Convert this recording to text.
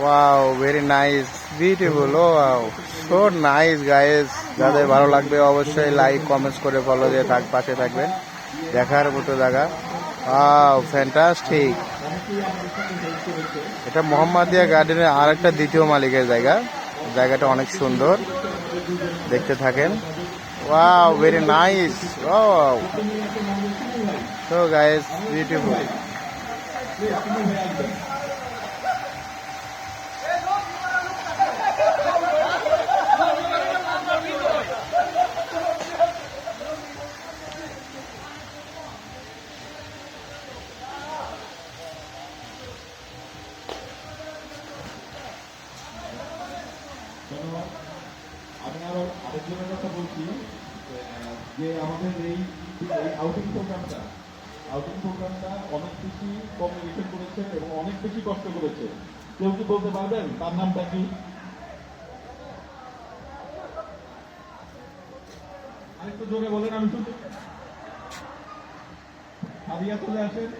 Wow very nice beautiful oh wow so nice guys যাদের ভালো লাগবে অবশ্যই লাইক কমেন্টস করে ফলো দিয়ে থাক, পাশে থাকবেন। দেখার মতো জায়গা। ওয়াও ফ্যান্টাস্টিক এটা মোহাম্মদিয়া গার্ডেনের আরেকটা দ্বিতীয় মালিকের জায়গা। জায়গাটা অনেক সুন্দর। দেখতে থাকেন। Wow very nice wow so guys beautiful আমি আরও আরেকজনের কথা বলছি যে আমাদের এই আউটিং প্রোগ্রামটা আউটিং প্রোগ্রামটা অনেক বেশি কমিউনিকেশন করেছে এবং অনেক বেশি কষ্ট করেছে। কেউ কি বলতে পারবেন? তার নামটা কি? আরেকটু জোরে বলেন, আমি শুনতে হারিয়া চলে আসেন।